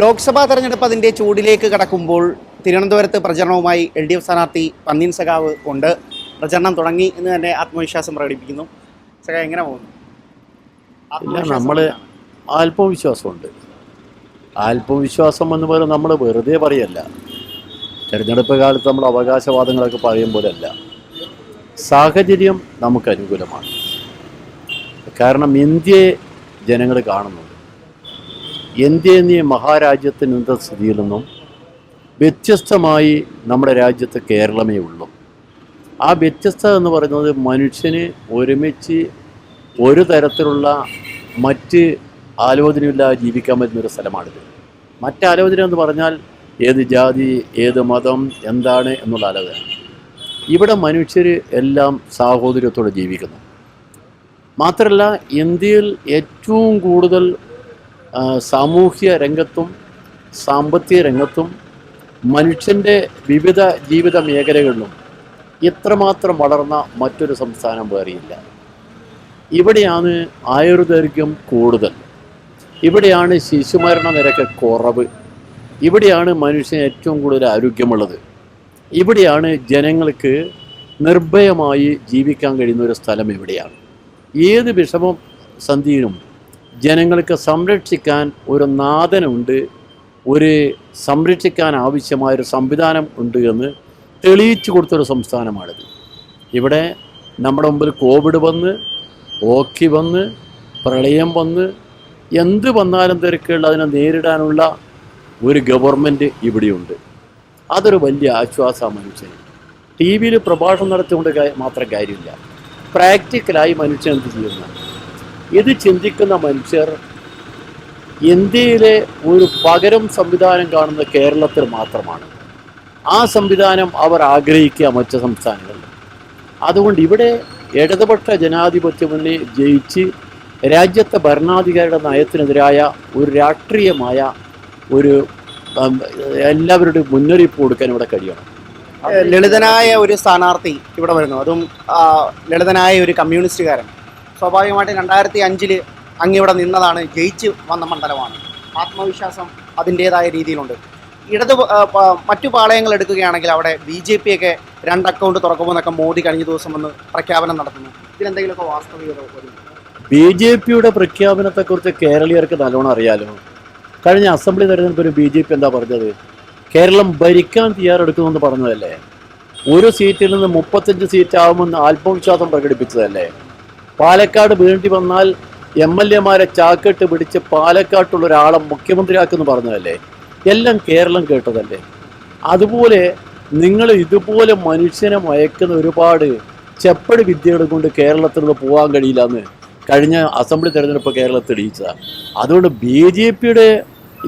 ലോക്സഭാ തെരഞ്ഞെടുപ്പ് അതിന്റെ ചൂടിലേക്ക് കടക്കുമ്പോൾ തിരുവനന്തപുരത്ത് പ്രചരണവുമായി എൽ ഡി എഫ് സ്ഥാനാർത്ഥി പന്നീൻ സഖാവ് ഉണ്ട്. പ്രചരണം തുടങ്ങി എന്ന് തന്നെ ആത്മവിശ്വാസം പ്രകടിപ്പിക്കുന്നു. സഖാ എങ്ങനെ പോകുന്നു? നമ്മൾ? ആത്മവിശ്വാസമുണ്ട് ആത്മവിശ്വാസം എന്ന് പറയുന്നത് നമ്മൾ വെറുതെ പറയല്ല. തിരഞ്ഞെടുപ്പ് കാലത്ത് നമ്മൾ അവകാശവാദങ്ങളൊക്കെ പറയും പോലെയല്ല സാഹചര്യം നമുക്ക് അനുകൂലമാണ്. കാരണം ഇന്ത്യയെ ജനങ്ങൾ കാണുന്നുണ്ട് ഇന്ത്യ നീ മഹാരാജ്യത്തിന് എന്താ സ്ഥിതിയിലെന്നും വ്യത്യസ്തമായി നമ്മുടെ രാജ്യത്ത് കേരളമേ ഉള്ളൂ. ആ വ്യത്യസ്തത എന്ന് പറയുന്നത് മനുഷ്യന് ഒരുമിച്ച് ഒരു തരത്തിലുള്ള മറ്റ് ആലോചനയില്ലാതെ ജീവിക്കാൻ പറ്റുന്ന ഒരു സ്ഥലമാണിത്. മറ്റാലോചന എന്ന് പറഞ്ഞാൽ ഏത് ജാതി ഏത് മതം എന്താണ് എന്നുള്ള ആലോചന. ഇവിടെ മനുഷ്യർ എല്ലാം സാഹോദര്യത്തോടെ ജീവിക്കുന്നു. മാത്രമല്ല ഇന്ത്യയിൽ ഏറ്റവും കൂടുതൽ സാമൂഹ്യ രംഗത്തും സാമ്പത്തിക രംഗത്തും മനുഷ്യന്റെ വിവിധ ജീവിത മേഖലകളിലും ഇത്രമാത്രം വളർന്ന മറ്റൊരു സംസ്ഥാനം വേറെയില്ല. ഇവിടെയാണ് ആയുർദൈർഘ്യം കൂടുതൽ. ഇവിടെയാണ് ശിശുമരണ നിരക്ക് കുറവ്. ഇവിടെയാണ് മനുഷ്യന് ഏറ്റവും കൂടുതൽ ആരോഗ്യമുള്ളത്. ഇവിടെയാണ് ജനങ്ങൾക്ക് നിർഭയമായി ജീവിക്കാൻ കഴിയുന്ന ഒരു സ്ഥലം ഇവിടെയാണ്. ഏത് വിഷമം സന്ധിയിലും ജനങ്ങൾക്ക് സംരക്ഷിക്കാൻ ഒരു നാഥനുണ്ട് ഒരു സംരക്ഷിക്കാൻ ആവശ്യമായൊരു സംവിധാനം ഉണ്ട് എന്ന് തെളിയിച്ചു കൊടുത്തൊരു സംസ്ഥാനമാണിത്. ഇവിടെ നമ്മുടെ മുമ്പിൽ കോവിഡ് വന്ന് ഓക്കി വന്ന് പ്രളയം വന്ന് എന്ത് വന്നാലും തിരക്കുള്ള അതിനെ നേരിടാനുള്ള ഒരു ഗവൺമെന്റ് ഇവിടെയുണ്ട്. അതൊരു വലിയ ആശ്വാസമാണ് മനുഷ്യന്. ടി വിയിൽ പ്രഭാഷണം നടത്തിക്കൊണ്ട് മാത്രം കാര്യമില്ല. പ്രാക്ടിക്കലായി മനുഷ്യൻ എന്ത് ചെയ്യുന്നു? ഇത് ചിന്തിക്കുന്ന മനുഷ്യർ ഇന്ത്യയിലെ ഒരു പകരം സംവിധാനം കാണുന്ന കേരളത്തിൽ മാത്രമാണ്. ആ സംവിധാനം അവർ ആഗ്രഹിക്കുക മറ്റ് സംസ്ഥാനങ്ങളിൽ. അതുകൊണ്ട് ഇവിടെ ഇടതുപക്ഷ ജനാധിപത്യ മുന്നണി ജയിച്ച് രാജ്യത്തെ ഭരണാധികാരിയുടെ നയത്തിനെതിരായ ഒരു രാഷ്ട്രീയമായ ഒരു എല്ലാവരുടെയും മുന്നറിയിപ്പ് കൊടുക്കാൻ ഇവിടെ കഴിയണം. ലളിതനായ ഒരു സ്ഥാനാർത്ഥി ഇവിടെ വരുന്നു. അതും ലളിതനായ ഒരു കമ്മ്യൂണിസ്റ്റുകാരൻ. സ്വാഭാവികമായിട്ടും രണ്ടായിരത്തി അഞ്ചിൽ അങ്ങിവിടെ നിന്നതാണ് ജയിച്ച് വന്ന മണ്ഡലമാണ്. ആത്മവിശ്വാസം അതിന്റേതായ രീതിയിലുണ്ട്. ഇടത് മറ്റു പാളയങ്ങൾ എടുക്കുകയാണെങ്കിൽ അവിടെ ബി ജെ പി ഒക്കെ രണ്ട് അക്കൗണ്ട് തുറക്കുമെന്നൊക്കെ മോദി കഴിഞ്ഞ ദിവസം വന്ന് പ്രഖ്യാപനം നടത്തുന്നു. ഇതിലെന്തെങ്കിലുമൊക്കെ വാസ്തവികത ബി ജെ പിയുടെ പ്രഖ്യാപനത്തെക്കുറിച്ച് കേരളീയർക്ക് നല്ലോണം അറിയാലോ? കഴിഞ്ഞ അസംബ്ലി തെരഞ്ഞെടുപ്പിന് ബി ജെ പി എന്താ പറഞ്ഞത്? കേരളം ഭരിക്കാൻ തയ്യാറെടുക്കുമെന്ന് പറഞ്ഞതല്ലേ? ഒരു സീറ്റിൽ നിന്ന് മുപ്പത്തഞ്ച് സീറ്റ് ആവുമെന്ന് ആത്മവിശ്വാസം പ്രകടിപ്പിച്ചതല്ലേ? പാലക്കാട് വേണ്ടി വന്നാൽ എം എൽ എമാരെ ചാക്കിട്ട് പിടിച്ച് പാലക്കാട്ടുള്ള ഒരാളെ മുഖ്യമന്ത്രിയാക്കുമെന്ന് പറഞ്ഞതല്ലേ? എല്ലാം കേരളം കേട്ടതല്ലേ? അതുപോലെ നിങ്ങൾ ഇതുപോലെ മനുഷ്യനെ മയക്കുന്ന ഒരുപാട് ചെപ്പടി വിദ്യകൾ കൊണ്ട് കേരളത്തിൽ നിന്ന് പോകാൻ കഴിയില്ല എന്ന് കഴിഞ്ഞ അസംബ്ലി തെരഞ്ഞെടുപ്പ് കേരളത്തിൽ തെളിയിച്ചതാണ് അതുകൊണ്ട് ബി ജെ പിയുടെ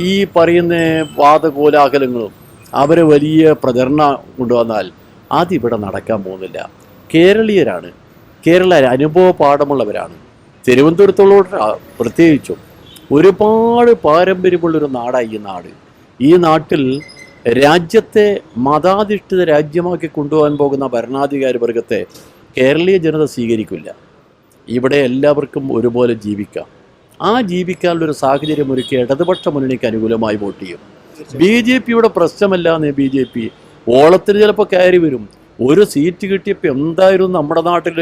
ഈ പറയുന്ന വാദകോലാഹലങ്ങളും അവരെ വലിയ പ്രചരണം കൊണ്ടുവന്നാൽ അതിവിടെ നടക്കാൻ പോകുന്നില്ല. കേരളീയരാണ്. കേരള അനുഭവ പാഠമുള്ളവരാണ് തിരുവനന്തപുരത്തുള്ളവർ പ്രത്യേകിച്ചും ഒരുപാട് പാരമ്പര്യമുള്ളൊരു നാടാണ് ഈ നാട്. ഈ നാട്ടിൽ രാജ്യത്തെ മതാധിഷ്ഠിത രാജ്യമാക്കി കൊണ്ടുപോകാൻ പോകുന്ന ഭരണാധികാരി വർഗത്തെ കേരളീയ ജനത സ്വീകരിക്കില്ല. ഇവിടെ എല്ലാവർക്കും ഒരുപോലെ ജീവിക്കാം. ആ ജീവിക്കാനുള്ളൊരു സാഹചര്യം ഒരുക്കി ഇടതുപക്ഷ മുന്നണിക്ക് അനുകൂലമായി വോട്ട് ചെയ്യും. ബി ജെ പിയുടെ പ്രശ്നമല്ലാന്ന് ബി ജെ പി ഓളത്തിന് ചിലപ്പോൾ കയറി വരും. ഒരു സീറ്റ് കിട്ടിയപ്പോൾ എന്തായിരുന്നു നമ്മുടെ നാട്ടിൽ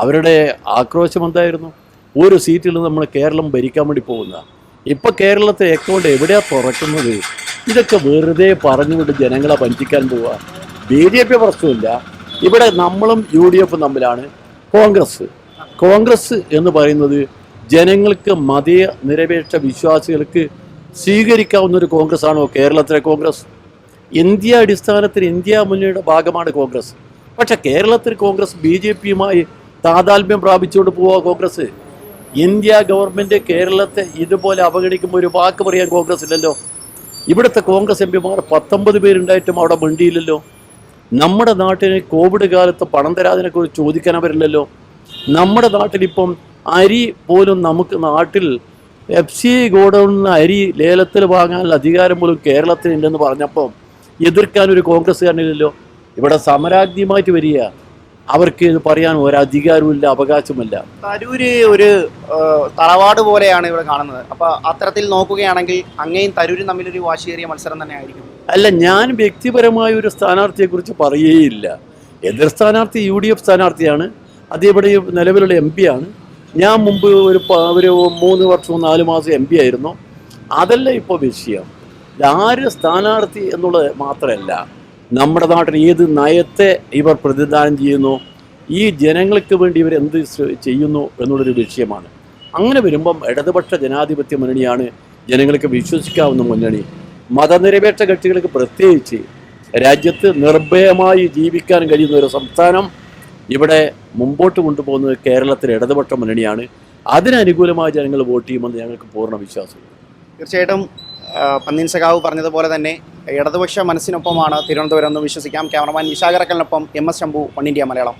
അവരുടെ ആക്രോശം എന്തായിരുന്നു? ഒരു സീറ്റിൽ നമ്മൾ കേരളം ഭരിക്കാൻ വേണ്ടി പോകുന്ന. ഇപ്പോൾ കേരളത്തെ അക്കൗണ്ട് എവിടെയാണ് തുറക്കുന്നത്? ഇതൊക്കെ വെറുതെ പറഞ്ഞുകൊണ്ട് ജനങ്ങളെ വഞ്ചിക്കാൻ പോവുക ബി ജെ പി പ്രശ്നമില്ല. ഇവിടെ നമ്മളും യു ഡി എഫും തമ്മിലാണ് കോൺഗ്രസ്. കോൺഗ്രസ് എന്ന് പറയുന്നത് ജനങ്ങൾക്ക് മതീയ നിരപേക്ഷ വിശ്വാസികൾക്ക് സ്വീകരിക്കാവുന്ന ഒരു കോൺഗ്രസ് ആണോ കേരളത്തിലെ കോൺഗ്രസ്? ഇന്ത്യ അടിസ്ഥാനത്തിൽ ഇന്ത്യ മുന്നണിയുടെ ഭാഗമാണ് കോൺഗ്രസ്. പക്ഷെ കേരളത്തിൽ കോൺഗ്രസ് ബി ജെ പിയുമായി താതാത്മ്യം പ്രാപിച്ചുകൊണ്ട് പോവുക കോൺഗ്രസ്. ഇന്ത്യ ഗവൺമെന്റ് കേരളത്തെ ഇതുപോലെ അവഗണിക്കുമ്പോൾ ഒരു വാക്ക് പറയാൻ കോൺഗ്രസ് ഇല്ലല്ലോ. ഇവിടുത്തെ കോൺഗ്രസ് എം പിമാർ പത്തൊമ്പത് പേരുണ്ടായിട്ടും അവിടെ മിണ്ടിയില്ലല്ലോ. നമ്മുടെ നാട്ടിൽ കോവിഡ് കാലത്ത് പണം തരാതിനെക്കുറിച്ച് ചോദിക്കാൻ അവരില്ലല്ലോ. നമ്മുടെ നാട്ടിലിപ്പം അരി പോലും നമുക്ക് നാട്ടിൽ എഫ് സി ഗോഡൗണിൽ അരി ലേലത്തിൽ വാങ്ങാനുള്ള അധികാരം പോലും കേരളത്തിനില്ലെന്ന് പറഞ്ഞപ്പം എതിർക്കാൻ ഒരു കോൺഗ്രസ്സുകാരനില്ലല്ലോ. ഇവിടെ സമരാജ്ഞിയുമായിട്ട് വരിക. അവർക്ക് ഇത് പറയാൻ ഒരധികാരമില്ല അവകാശമില്ല തരൂര് ഒരു തറവാട് പോലെയാണ് ഇവിടെ കാണുന്നത്. അപ്പൊ അത്തരത്തിൽ നോക്കുകയാണെങ്കിൽ അങ്ങയും തരൂരും തമ്മിലൊരു വാശിയേറിയ മത്സരം തന്നെ ആയിരിക്കും അല്ല ഞാൻ വ്യക്തിപരമായ ഒരു സ്ഥാനാർത്ഥിയെ കുറിച്ച് പറയുകയില്ല. എതിർ സ്ഥാനാർത്ഥി യു ഡി എഫ് സ്ഥാനാർത്ഥിയാണ് അതേപടി നിലവിലുള്ള എം പി ആണ് ഞാൻ മുമ്പ് ഒരു ഒരു മൂന്ന് വർഷവും നാല് മാസം എം പി ആയിരുന്നു. അതല്ല ഇപ്പോൾ വിഷയം. ആര് സ്ഥാനാർത്ഥി എന്നുള്ളത് മാത്രമല്ല നമ്മുടെ നാട്ടിൽ ഏത് നയത്തെ ഇവർ പ്രതിദാനം ചെയ്യുന്നു ഈ ജനങ്ങൾക്ക് വേണ്ടി ഇവർ എന്ത് ചെയ്യുന്നു എന്നുള്ളൊരു വിഷയമാണ്. അങ്ങനെ വരുമ്പം ഇടതുപക്ഷ ജനാധിപത്യ മുന്നണിയാണ് ജനങ്ങൾക്ക് വിശ്വസിക്കാവുന്ന മുന്നണി. മതനിരപേക്ഷ കക്ഷികൾക്ക് പ്രത്യേകിച്ച് രാജ്യത്ത് നിർഭയമായി ജീവിക്കാൻ കഴിയുന്ന ഒരു സംസ്ഥാനം ഇവിടെ മുമ്പോട്ട് കൊണ്ടുപോകുന്നത് കേരളത്തിലെ ഇടതുപക്ഷ മുന്നണിയാണ്. അതിനനുകൂലമായി ജനങ്ങൾ വോട്ട് ചെയ്യുമെന്ന് ഞങ്ങൾക്ക് പൂർണ വിശ്വാസമുണ്ട്. തീർച്ചയായിട്ടും പന്നീൻ സഖാവ് പറഞ്ഞതുപോലെ തന്നെ ഇടതുപക്ഷ മനസ്സിനൊപ്പമാണ് തിരുവനന്തപുരം എന്ന് വിശ്വസിക്കാം. Cameraman വിശാഖരക്കലിനൊപ്പം M S Shambhu one India Malayalam.